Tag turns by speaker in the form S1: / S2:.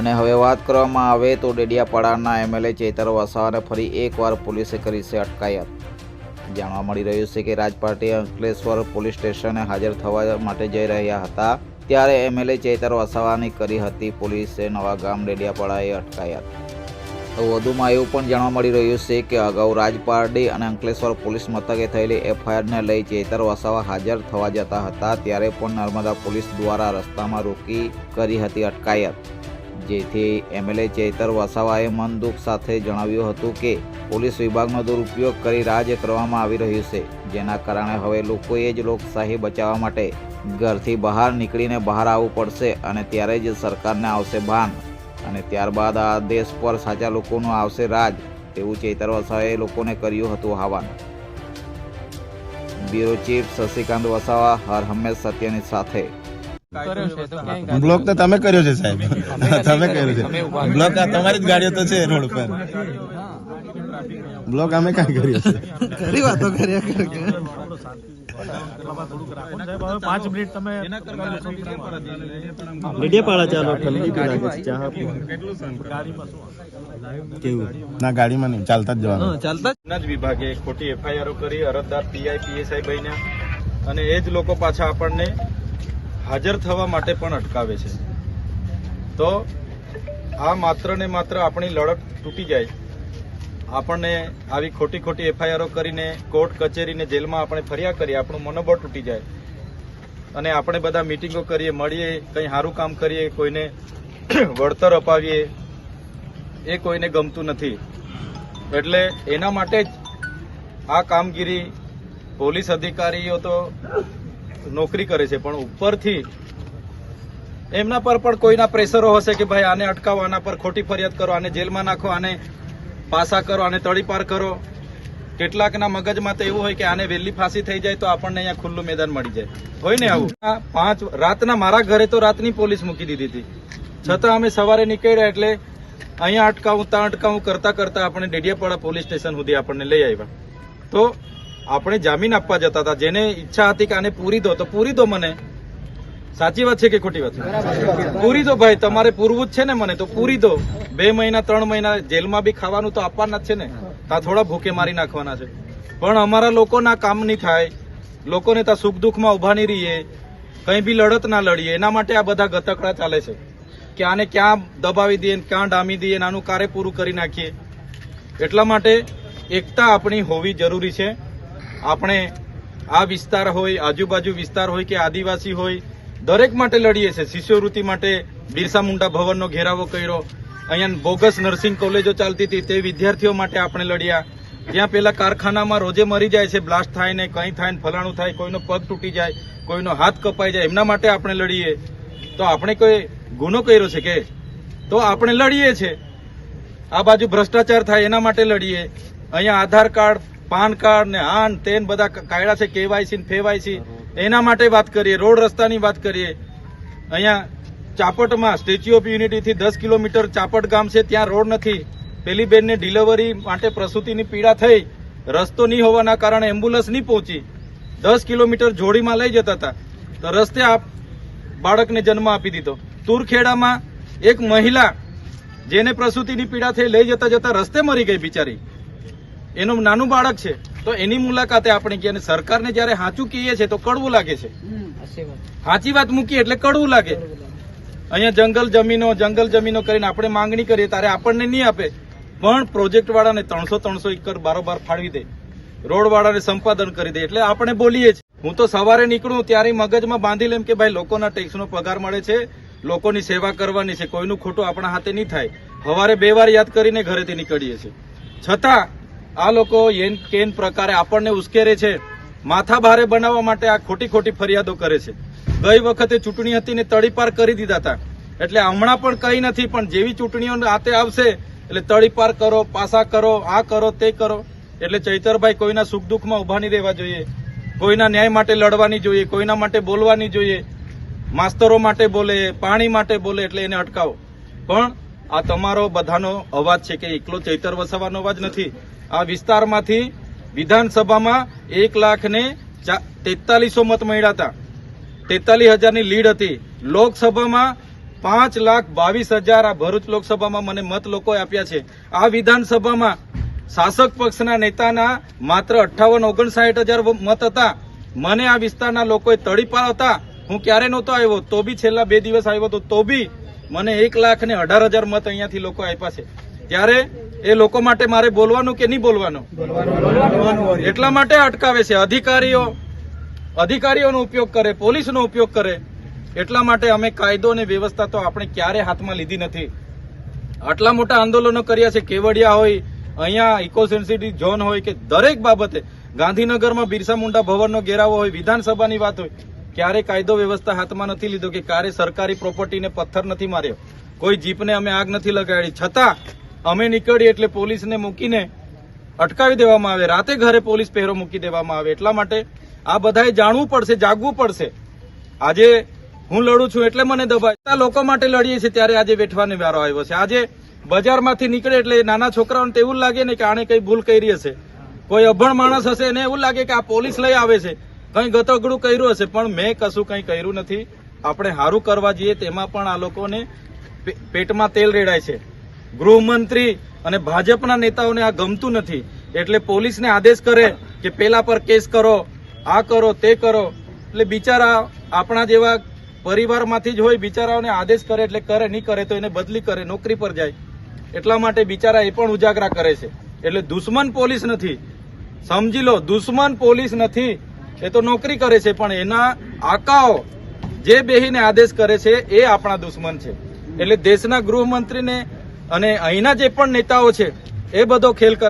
S1: અને હવે વાત કરવામાં આવે તો ડેડિયાપાડાના એમએલએ ચેતર વસાવાને ફરી એકવાર પોલીસે કરી છે અટકાયત. જાણવા મળી રહ્યું છે કે રાજપાટી અંકલેશ્વર પોલીસ સ્ટેશને હાજર થવા માટે જઈ રહ્યા હતા, ત્યારે એમએલએ ચેતર વસાવાની કરી હતી પોલીસે નવા ગામ ડેડિયાપાડાએ અટકાયત. વધુમાં એવું પણ જાણવા મળી રહ્યું છે કે અગાઉ રાજપારડી અને અંકલેશ્વર પોલીસ મથકે થયેલી એફઆઈઆરને લઈ ચેતર વસાવા હાજર થવા જતા હતા, ત્યારે પણ નર્મદા પોલીસ દ્વારા રસ્તામાં રોકી કરી હતી અટકાયત. જેથી એમએલએ ચેતર વસાવાએ મન દુઃખ સાથે જણાવ્યું હતું કે પોલીસ વિભાગનો દુરુપયોગ કરી રાજ કરવામાં આવી રહ્યું છે, જેના કારણે હવે લોકોએ જ લોકશાહી બચાવવા માટે ઘરથી બહાર નીકળીને બહાર આવવું પડશે અને ત્યારે જ સરકારને આવશે ભાન. અને ત્યારબાદ આ દેશ પર સાચા લોકોનું આવશે રાજ, તેવું ચેતર વસાવાએ લોકોને કર્યું હતું આહવાન. બ્યુરો ચીફ શશિકાંત વસાવા, હર હંમેશ સત્યની સાથે.
S2: બ્લોક તો તમે કર્યો છે સાહેબ. તમે કર્યો છે. બ્લોક આ તમારી જ ગાડીઓ તો છે રોડ પર બ્લોક અમે કઈ કર્યો છે?
S3: ખરી વાતો કર્યા કર
S4: પાંચ મિનિટ તમે
S3: ડેડિયાપાડા ચાલો ઠંડી બી લાગે છે ચા કેવું?
S2: ના ગાડીમાં નહીં ચાલતા જ જવાનું.
S3: ચાલતા
S4: જ. વિભાગે ખોટી એફઆઈઆર કરી અરજદાર પીઆઈ પીએસઆઈ બન્યા. અને એ જ લોકો પાછા આપણને હાજર થવા માટે પણ અટકાવે છે. તો આ માત્ર ને માત્ર આપણી લડત તૂટી જાય. આપણને આવી ખોટી ખોટી એફઆઈઆરો કરીને કોર્ટ કચેરીને જેલમાં આપણે ફર્યા કરીએ, આપણું મનોબળ તૂટી જાય. અને આપણે બધા મિટિંગો કરીએ, મળીએ, કંઈ સારું કામ કરીએ, કોઈને વળતર અપાવીએ, એ કોઈને ગમતું નથી. એટલે એના માટે જ આ કામગીરી પોલીસ અધિકારીઓ તો નોકરી કરે છે, પણ ઉપરથી એમના પર પણ કોઈના પ્રેશરો હશે કે ભાઈ આને અટકાવો, આના પર ખોટી ફરિયાદ કરો, આને જેલમાં નાખો, આને પાસા કરો, આને તડીપાર કરો. કેટલાકના મગજમાં તો એવું હોય કે આને વહેલી ફાંસી થઈ જાય તો આપણને અહીંયા ખુલ્લું મેદાન મળી જાય. હોય ને આવું? પાંચ રાતના મારા ઘરે તો રાતની પોલીસ મૂકી દીધી હતી. છતાં અમે સવારે નીકળ્યા એટલે અહીંયા અટકાવું, ત્યાં અટકાવું કરતા કરતા આપણે ડેડિયાપાડા પોલીસ સ્ટેશન સુધી આપણને લઈ આવ્યા. તો આપણે જામીન આપવા જતા હતા, જેને ઈચ્છા હતી કે આને પૂરી દો, તો પૂરી દો મને. સાચી વાત છે કે ખોટી વાત પૂરી દો ભાઈ, તમારે પૂરવું જ છે ને મને, તો પૂરી દો. બે મહિના, ત્રણ મહિના જેલમાં બી ખાવાનું તો આપવાના જ છે ને. તા થોડા ભૂખે મારી નાખવાના છે. પણ અમારા લોકોના કામ નહીં થાય. લોકોને ત્યાં સુખ દુઃખમાં ઊભા નહીં રહીએ. કંઈ બી લડત ના લડીએ. એના માટે આ બધા ગતકડા ચાલે છે. કે આને ક્યાં દબાવી દઈએ, ક્યાં ડામી દઈએ આનું કાર્ય પૂરું કરી નાખીએ. એટલા માટે એકતા આપણી હોવી જરૂરી છે. આપણે આ વિસ્તાર હોય, આજુબાજુ વિસ્તાર હોય કે આદિવાસી હોય, દરેક માટે લડીએ છીએ. શિષ્યવૃત્તિ માટે બિરસા મુંડા ભવનનો ઘેરાવો કર્યો. અહીંયા બોગસ નર્સિંગ કોલેજો ચાલતી હતી. તે વિદ્યાર્થીઓ માટે આપણે લડ્યા. ત્યાં પેલા કારખાનામાં રોજે મરી જાય છે, બ્લાસ્ટ થાય ને કંઈ થાય ને ફલાણું થાય, કોઈનો પગ તૂટી જાય, કોઈનો હાથ કપાઈ જાય, એમના માટે આપણે લડીએ. તો આપણે કોઈ ગુનો કર્યો છે કે? તો આપણે લડીએ છીએ આ બાજુ ભ્રષ્ટાચાર થાય એના માટે લડીએ. અહીંયા આધાર કાર્ડ પાન કાર્ડ ને આન તેન બધા કાયડા છે કેવાયસી ફેવાયસી. એના માટે વાત કરીએ, રોડ રસ્તાની વાત કરીએ. અહીંયા ચાપટમાં સ્ટેચ્યુ ઓફ યુનિટીથી દસ કિલોમીટર ચાપટ ગામ છે, ત્યાં રોડ નથી. પેલી બેનને ડિલિવરી માટે પ્રસૂતિની પીડા થઈ. રસ્તો નહીં હોવાના કારણે એમ્બ્યુલન્સ નહીં પહોંચી. દસ કિલોમીટર જોડીમાં લઈ જતા હતા. તો રસ્તે આપ બાળકને જન્મ આપી દીધો. તુરખેડામાં એક મહિલા, જેને પ્રસૂતિની પીડા થઈ, લઈ જતા જતા રસ્તે મરી ગઈ બિચારી. એનું નાનું બાળક છે તો એની મુલાકાતે આપણે કહીએ સરકારને જયારે સાચું કહીએ છીએ તો કડવું લાગે છે. સાચી વાત. મૂકીએ એટલે કડવું લાગે. અહીંયા જંગલ જમીનો જંગલ જમીનો કરીને આપણે માંગણી કરીએ ત્યારે આપણને નહીં આપે. પણ પ્રોજેક્ટ વાળાને ત્રણસો ત્રણસો એકર બારોબાર ફાળવી દે. રોડ વાળાને સંપાદન કરી દે. એટલે આપણે બોલીએ છીએ. હું તો સવારે નીકળું ત્યારે મગજમાં બાંધી લેમ કે ભાઈ લોકોના ટેક્સનો પગાર મળે છે લોકોની સેવા કરવાની છે કોઈનું ખોટું આપણા હાથે નહીં થાય. સવારે બે વાર યાદ કરીને ઘરેથી નીકળીએ છીએ. છતાં આ લોકો એન કેન પ્રકારે આપણને ઉશ્કેરે છે. માથા ભારે બનાવવા માટે આ ખોટી ખોટી ફરિયાદો કરે છે. ગઈ વખતે ચૂંટણી હતી ને તળીપાર કરી દીધા હતા એટલે હમણાં પણ કઈ નથી, પણ જેવી ચૂંટણીઓ આતે આવશે, એટલે તળીપાર કરો, પાસા કરો, આ કરો, તે કરો. એટલે ચૈતરભાઈ કોઈના સુખ દુઃખમાં ઊભા નહીં રહેવા જોઈએ. કોઈના ન્યાય માટે લડવાની જોઈએ, કોઈના માટે બોલવાની જોઈએ. માસ્તરો માટે બોલે, પાણી માટે બોલે, એટલે એને અટકાવો. પણ આ તમારો બધાનો અવાજ છે કે એકલો ચૈતર વસાવાનો અવાજ નથી. આ વિસ્તારમાંથી વિધાનસભામાં એક લાખ ને તેતાલીસો મત મળ્યા હતા. તેતાલીસ હજારની લીડ હતી. લોકસભામાં પાંચ લાખ બાવીસ હજાર આ ભરૂચ લોકસભામાં મને મત લોકોએ આપ્યા છે. આ વિધાનસભામાં શાસક પક્ષના નેતાના માત્ર અઠ્ઠાવન ઓગણસાઠ હજાર મત હતા. મને આ વિસ્તારના લોકોએ તડીપાર હતા હું ક્યારે નહોતો આવ્યો? તો બી છેલ્લા બે દિવસ આવ્યો હતો તો બી મને એક લાખ ને અઢાર હજાર મત અહીંયાથી લોકો આપ્યા છે. ત્યારે એ લોકો માટે મારે બોલવાનું કે નહીં બોલવાનું? એટલા માટે અટકાવે છે. અધિકારીઓ, અધિકારીઓનો ઉપયોગ કરે, પોલીસનો ઉપયોગ કરે. એટલા માટે અમે કાયદો અને વ્યવસ્થા તો આપણે ક્યારે હાથમાં લીધી નથી. આટલા મોટા આંદોલનો કર્યા છે. કેવડિયા હોય, અહીંયા ઇકો સેન્સિટિવ ઝોન હોય કે દરેક બાબતે. ગાંધીનગરમાં બિરસા મુંડા ભવનનો ઘેરાવો હોય, વિધાનસભાની વાત હોય, ક્યારે કાયદો વ્યવસ્થા હાથમાં નથી લીધો કે ક્યારે સરકારી પ્રોપર્ટીને પથ્થર નથી માર્યો. કોઈ જીપને અમે આગ નથી લગાડી. છતાં અમે નીકળીએ એટલે પોલીસને મૂકીને અટકાવી દેવામાં આવે. રાતે ઘરે પોલીસ પહેરો મૂકી દેવામાં આવે. એટલા માટે આ બધાએ જાણવું પડશે, જાગવું પડશે. આજે હું લડું છું એટલે મને દબાય. લોકો માટે લડીએ છીએ ત્યારે આજે વેઠવાનો વારો આવ્યો છે. આજે બજારમાંથી નીકળે એટલે નાના છોકરાઓને તેવું લાગે ને કે આણે કઈ ભૂલ કરી હશે. કોઈ અભણ માણસ હશે એને એવું લાગે કે આ પોલીસ લઈ આવે છે. કઈ ગતગડું કર્યું હશે. પણ મેં કશું કઈ કર્યું નથી. આપણે સારું કરવા જઈએ તેમાં પણ આ લોકોને પેટમાં તેલ રેડાય છે. ગૃહમંત્રી અને ભાજપના નેતાઓને આ ગમતું નથી. એટલે પોલીસને આદેશ કરે કે પેલા પર કેસ કરો, આ કરો, તે કરો. એટલે બિચારા આપણા જેવા પરિવારમાંથી જ હોય, બિચારાઓને આદેશ કરે એટલે કરે, નહીં કરે તો એને બદલી કરે, નોકરી પર જાય. એટલા માટે બિચારા એ પણ ઉજાગરા કરે છે. એટલે દુશ્મન પોલીસ નથી. સમજી લો, દુશ્મન પોલીસ નથી. એ તો નોકરી કરે છે, પણ એના આકાઓ જે બેહીને આદેશ કરે છે, એ આપણા દુશ્મન છે. એટલે દેશના ગૃહમંત્રીને અને અહીંના જે પણ નેતાઓ છે એ બધો ખેલ